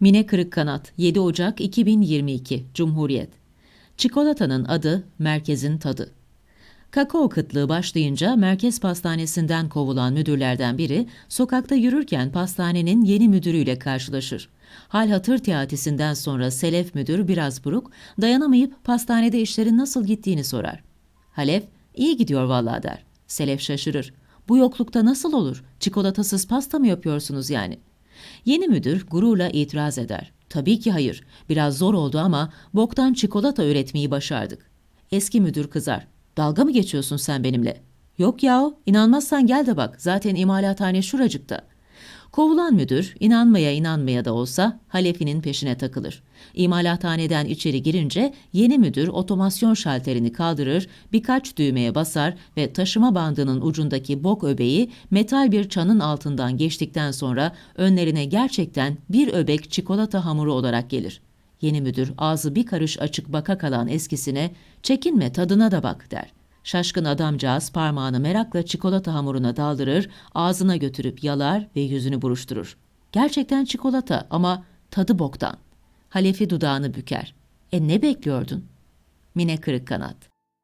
Mine Kırıkkanat 7 Ocak 2022 Cumhuriyet Çikolatanın adı, merkezin tadı. Kakao kıtlığı başlayınca merkez pastanesinden kovulan müdürlerden biri sokakta yürürken pastanenin yeni müdürüyle karşılaşır. Hal hatır teatisinden sonra Selef müdür biraz buruk, dayanamayıp pastanede işlerin nasıl gittiğini sorar. Halef, iyi gidiyor vallahi der. Selef şaşırır. Bu yoklukta nasıl olur? Çikolatasız pasta mı yapıyorsunuz yani? Yeni müdür gururla itiraz eder. Tabii ki hayır. Biraz zor oldu ama boktan çikolata üretmeyi başardık. Eski müdür kızar. Dalga mı geçiyorsun sen benimle? Yok yahu, inanmazsan gel de bak. Zaten imalathane şuracıkta. Kovulan müdür inanmaya inanmaya da olsa halefinin peşine takılır. İmalathaneden içeri girince yeni müdür otomasyon şalterini kaldırır, birkaç düğmeye basar ve taşıma bandının ucundaki bok öbeği metal bir çanın altından geçtikten sonra önlerine gerçekten bir öbek çikolata hamuru olarak gelir. Yeni müdür ağzı bir karış açık baka kalan eskisine çekinme tadına da bak der. Şaşkın adamcağız parmağını merakla çikolata hamuruna daldırır, ağzına götürüp yalar ve yüzünü buruşturur. Gerçekten çikolata ama tadı boktan. Halefi dudağını büker. E ne bekliyordun? Mine Kırıkkanat